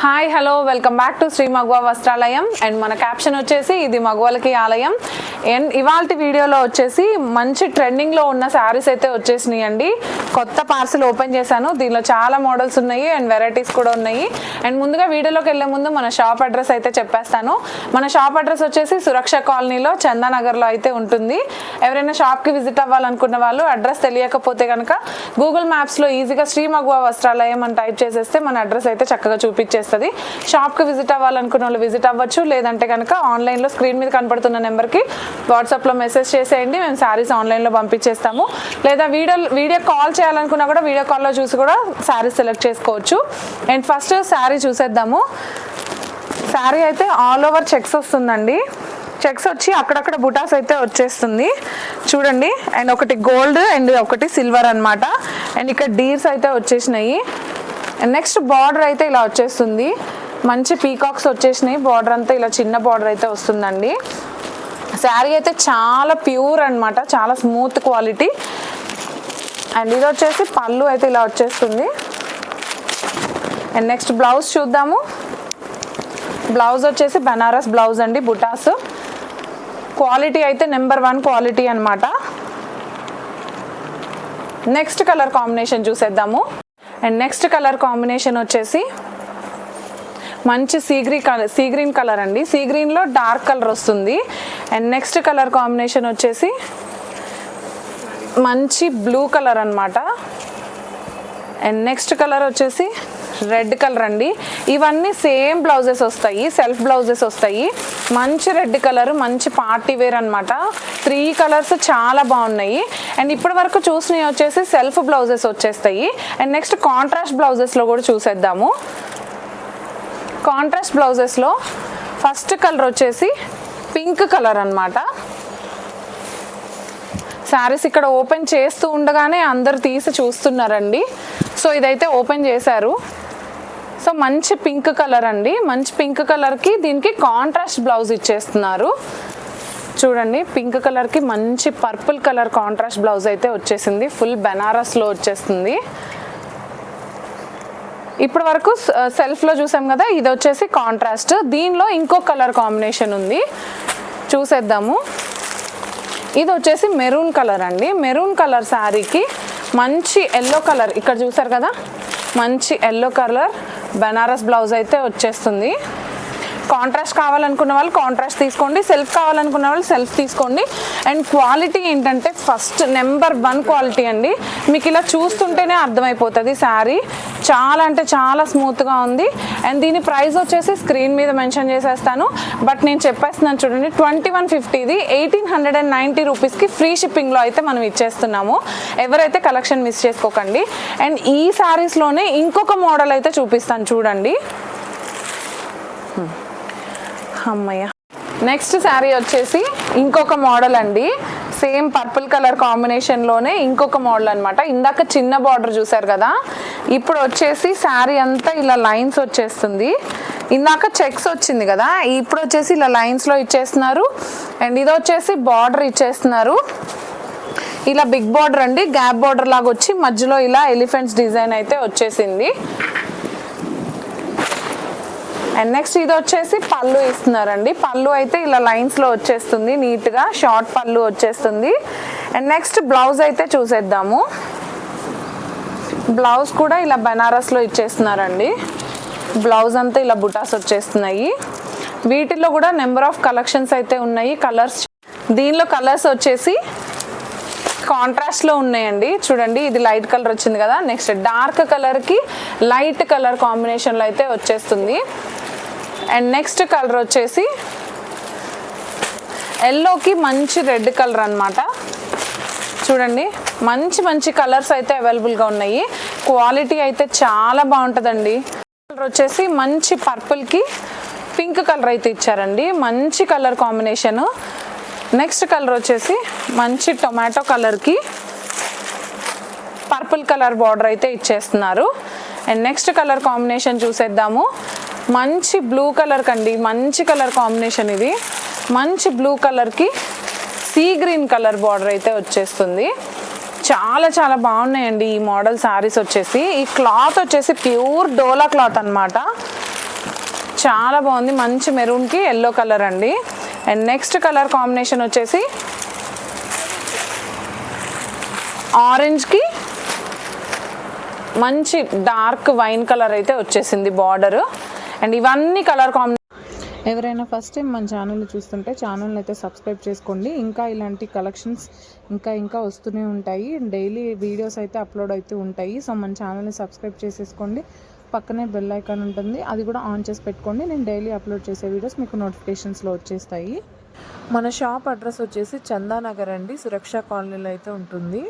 Hi hello welcome back to Shri Maguva Vastralayam and మన caption వచ్చేసి ఇది మగవాళ్ళకి ఆలయం. అండ్ ఇవాళ వీడియోలో వచ్చేసి మంచి ట్రెండింగ్లో ఉన్న శారీస్ అయితే వచ్చేసినాయి అండి. కొత్త పార్సిల్ ఓపెన్ చేశాను. దీనిలో చాలా మోడల్స్ ఉన్నాయి అండ్ వెరైటీస్ కూడా ఉన్నాయి. అండ్ ముందుగా వీడియోలోకి వెళ్ళే ముందు మన షాప్ అడ్రస్ అయితే చెప్పేస్తాను. మన షాప్ అడ్రస్ వచ్చేసి సురక్ష కాలనీలో చందానగర్లో అయితే ఉంటుంది. ఎవరైనా షాప్కి విజిట్ అవ్వాలనుకున్న వాళ్ళు అడ్రస్ తెలియకపోతే కనుక గూగుల్ మ్యాప్స్లో ఈజీగా శ్రీ మగువ వస్త్రాలయం అని టైప్ చేసేస్తే మన అడ్రస్ అయితే చక్కగా చూపించేస్తాను చేస్తుంది షాప్కి విజిట్ అవ్వాలనుకున్న వాళ్ళు విజిట్ అవ్వచ్చు. లేదంటే కనుక ఆన్లైన్లో స్క్రీన్ మీద కనపడుతున్న నెంబర్కి వాట్సాప్లో మెసేజ్ చేసేయండి. మేము శారీస్ ఆన్లైన్లో పంపించేస్తాము. లేదా వీడియో వీడియో కాల్ చేయాలనుకున్నా కూడా వీడియో కాల్లో చూసి కూడా శారీస్ సెలెక్ట్ చేసుకోవచ్చు. అండ్ ఫస్ట్ శారీ చూసేద్దాము. శారీ అయితే ఆల్ ఓవర్ చెక్స్ వస్తుందండి. చెక్స్ వచ్చి అక్కడక్కడ బుటాస్ అయితే వచ్చేస్తుంది. చూడండి. అండ్ ఒకటి గోల్డ్ అండ్ ఒకటి సిల్వర్ అనమాట అండ్ ఇక్కడ డీర్స్ అయితే వచ్చేసినాయి. నెక్స్ట్ బార్డర్ అయితే ఇలా వచ్చేస్తుంది. మంచి పీకాక్స్ వచ్చేసినాయి. బార్డర్ అంతా ఇలా చిన్న బార్డర్ అయితే వస్తుందండి. శారీ అయితే చాలా ప్యూర్ అన్నమాట. చాలా స్మూత్ క్వాలిటీ అండ్ ఇది వచ్చేసి పళ్ళు అయితే ఇలా వచ్చేస్తుంది. అండ్ నెక్స్ట్ బ్లౌజ్ చూద్దాము. బ్లౌజ్ వచ్చేసి బనారస్ బ్లౌజ్ అండి బుటాస్. క్వాలిటీ అయితే నెంబర్ వన్ క్వాలిటీ అనమాట నెక్స్ట్ కలర్ కాంబినేషన్ చూసేద్దాము. అండ్ నెక్స్ట్ కలర్ కాంబినేషన్ వచ్చేసి మంచి sea colour sea green colour అండి. సీ గ్రీన్లో డార్క్ కలర్ వస్తుంది. అండ్ నెక్స్ట్ కలర్ కాంబినేషన్ వచ్చేసి మంచి బ్లూ కలర్ అనమాట అండ్ నెక్స్ట్ కలర్ వచ్చేసి రెడ్ కలర్ అండి. ఇవన్నీ సేమ్ బ్లౌజెస్ వస్తాయి సెల్ఫ్ బ్లౌజెస్ వస్తాయి. మంచి రెడ్ కలర్ మంచి పార్టీ వేర్ అనమాట త్రీ కలర్స్ చాలా బాగున్నాయి. అండ్ ఇప్పటి వరకు చూసినవి వచ్చేసి సెల్ఫ్ బ్లౌజెస్ వచ్చేస్తాయి. అండ్ నెక్స్ట్ కాంట్రాస్ట్ బ్లౌజెస్లో కూడా చూసేద్దాము. కాంట్రాస్ట్ బ్లౌజెస్లో ఫస్ట్ కలర్ వచ్చేసి పింక్ కలర్ అనమాట శారీస్ ఇక్కడ ఓపెన్ చేస్తూ ఉండగానే అందరు తీసి చూస్తున్నారండి. సో ఇదైతే ఓపెన్ చేశారు. సో మంచి పింక్ కలర్ అండి. మంచి పింక్ కలర్కి దీనికి కాంట్రాస్ట్ బ్లౌజ్ ఇచ్చేస్తున్నారు. చూడండి పింక్ కలర్కి మంచి పర్పుల్ కలర్ కాంట్రాస్ట్ బ్లౌజ్ అయితే వచ్చేసింది. ఫుల్ బెనారస్లో వచ్చేస్తుంది. ఇప్పటి వరకు సెల్ఫ్లో చూసాం కదా ఇది వచ్చేసి కాంట్రాస్ట్. దీనిలో ఇంకో కలర్ కాంబినేషన్ ఉంది. చూసేద్దాము. ఇది వచ్చేసి మెరూన్ కలర్ అండి. మెరూన్ కలర్ శారీకి మంచి ఎల్లో కలర్. ఇక్కడ చూసారు కదా? మంచి ఎల్లో కలర్. బెనారస్ బ్లౌజ్ అయితే వచ్చేస్తుంది. కాంట్రాస్ట్ కావాలనుకున్న వాళ్ళు కాంట్రాస్ట్ తీసుకోండి. సెల్ఫ్ కావాలనుకున్న వాళ్ళు సెల్ఫ్ తీసుకోండి. అండ్ క్వాలిటీ ఏంటంటే ఫస్ట్ నెంబర్ వన్ క్వాలిటీ అండి. మీకు ఇలా చూస్తుంటేనే అర్థమైపోతుంది శారీ. చాలా అంటే చాలా స్మూత్గా ఉంది. అండ్ దీని ప్రైస్ వచ్చేసి స్క్రీన్ మీద మెన్షన్ చేసేస్తాను. బట్ నేను చెప్పేస్తున్నాను చూడండి ట్వంటీ వన్ ఫిఫ్టీది ఎయిటీన్ హండ్రెడ్ అండ్ నైంటీ రూపీస్కి ఫ్రీ షిప్పింగ్లో అయితే మనం ఇచ్చేస్తున్నాము. ఎవరైతే కలెక్షన్ మిస్ చేసుకోకండి. అండ్ ఈ శారీస్లోనే ఇంకొక మోడల్ అయితే చూపిస్తాను చూడండి. అమ్మయ్య. నెక్స్ట్ శారీ వచ్చేసి ఇంకొక మోడల్ అండి. సేమ్ పర్పుల్ కలర్ కాంబినేషన్లోనే ఇంకొక మోడల్ అనమాట ఇందాక చిన్న బార్డర్ చూసారు కదా. ఇప్పుడు వచ్చేసి శారీ అంతా ఇలా లైన్స్ వచ్చేస్తుంది. ఇందాక చెక్స్ వచ్చింది కదా. ఇప్పుడు వచ్చేసి ఇలా లైన్స్లో ఇచ్చేస్తున్నారు. అండ్ ఇది వచ్చేసి బార్డర్ ఇచ్చేస్తున్నారు. ఇలా బిగ్ బార్డర్ అండి. గ్యాప్ బార్డర్ లాగా వచ్చి మధ్యలో ఇలా ఎలిఫెంట్స్ డిజైన్ అయితే వచ్చేసింది. అండ్ నెక్స్ట్ ఇది వచ్చేసి పళ్ళు ఇస్తున్నారండి. పళ్ళు అయితే ఇలా లైన్స్లో వచ్చేస్తుంది. నీట్గా షార్ట్ పళ్ళు వచ్చేస్తుంది. అండ్ నెక్స్ట్ బ్లౌజ్ అయితే చూసేద్దాము. బ్లౌజ్ కూడా ఇలా బెనారస్లో ఇచ్చేస్తున్నారండి. బ్లౌజ్ అంతా ఇలా బుటాస్ వచ్చేస్తున్నాయి. వీటిలో కూడా నెంబర్ ఆఫ్ కలెక్షన్స్ అయితే ఉన్నాయి. కలర్స్ దీనిలో కలర్స్ వచ్చేసి కాంట్రాస్ట్లో ఉన్నాయండి. చూడండి ఇది లైట్ కలర్ వచ్చింది కదా. నెక్స్ట్ డార్క్ కలర్కి లైట్ కలర్ కాంబినేషన్లో అయితే వచ్చేస్తుంది. అండ్ నెక్స్ట్ కలర్ వచ్చేసి ఎల్లోకి మంచి రెడ్ కలర్ అన్నమాట. చూడండి మంచి మంచి కలర్స్ అయితే అవైలబుల్గా ఉన్నాయి. క్వాలిటీ అయితే చాలా బాగుంటుందండి. కలర్ వచ్చేసి మంచి పర్పుల్కి పింక్ కలర్ అయితే ఇచ్చారండి. మంచి కలర్ కాంబినేషను నెక్స్ట్ కలర్ వచ్చేసి మంచి టొమాటో కలర్కి పర్పుల్ కలర్ బార్డర్ అయితే ఇచ్చేస్తున్నారు. అండ్ నెక్స్ట్ కలర్ కాంబినేషన్ చూసేద్దాము. మంచి బ్లూ కలర్ కండి. మంచి కలర్ కాంబినేషన్ ఇది. మంచి బ్లూ కలర్కి సీ గ్రీన్ కలర్ బార్డర్ అయితే వచ్చేస్తుంది. చాలా చాలా బాగున్నాయండి ఈ మోడల్ శారీస్ వచ్చేసి. ఈ క్లాత్ వచ్చేసి ప్యూర్ డోలా క్లాత్ అన్నమాట. చాలా బాగుంది. మంచి మెరూన్కి ఎల్లో కలర్ అండి. అండ్ నెక్స్ట్ కలర్ కాంబినేషన్ వచ్చేసి ఆరెంజ్కి మంచి డార్క్ వైన్ కలర్ అయితే వచ్చేసింది బార్డరు అండ్ ఇవన్నీ కలర్ కాంబినేషన్ ఎవరైనా ఫస్ట్ టైం మన ఛానల్ చూస్తుంటే ఛానల్ని అయితే సబ్స్క్రైబ్ చేసుకోండి. ఇంకా ఇలాంటి కలెక్షన్స్ ఇంకా ఇంకా వస్తూనే ఉంటాయి. డైలీ వీడియోస్ అయితే అప్లోడ్ అవుతూ ఉంటాయి. సో మన ఛానల్ని సబ్స్క్రైబ్ చేసేసుకోండి. పక్కనే బెల్ ఐకాన్ ఉంటుంది. అది కూడా ఆన్ చేసి పెట్టుకోండి. నేను డైలీ అప్లోడ్ చేసే వీడియోస్ మీకు నోటిఫికేషన్స్లో వచ్చేస్తాయి. మన షాప్ అడ్రస్ వచ్చేసి చందానగర్ అండి. సురక్ష కాలనీలో అయితే ఉంటుంది.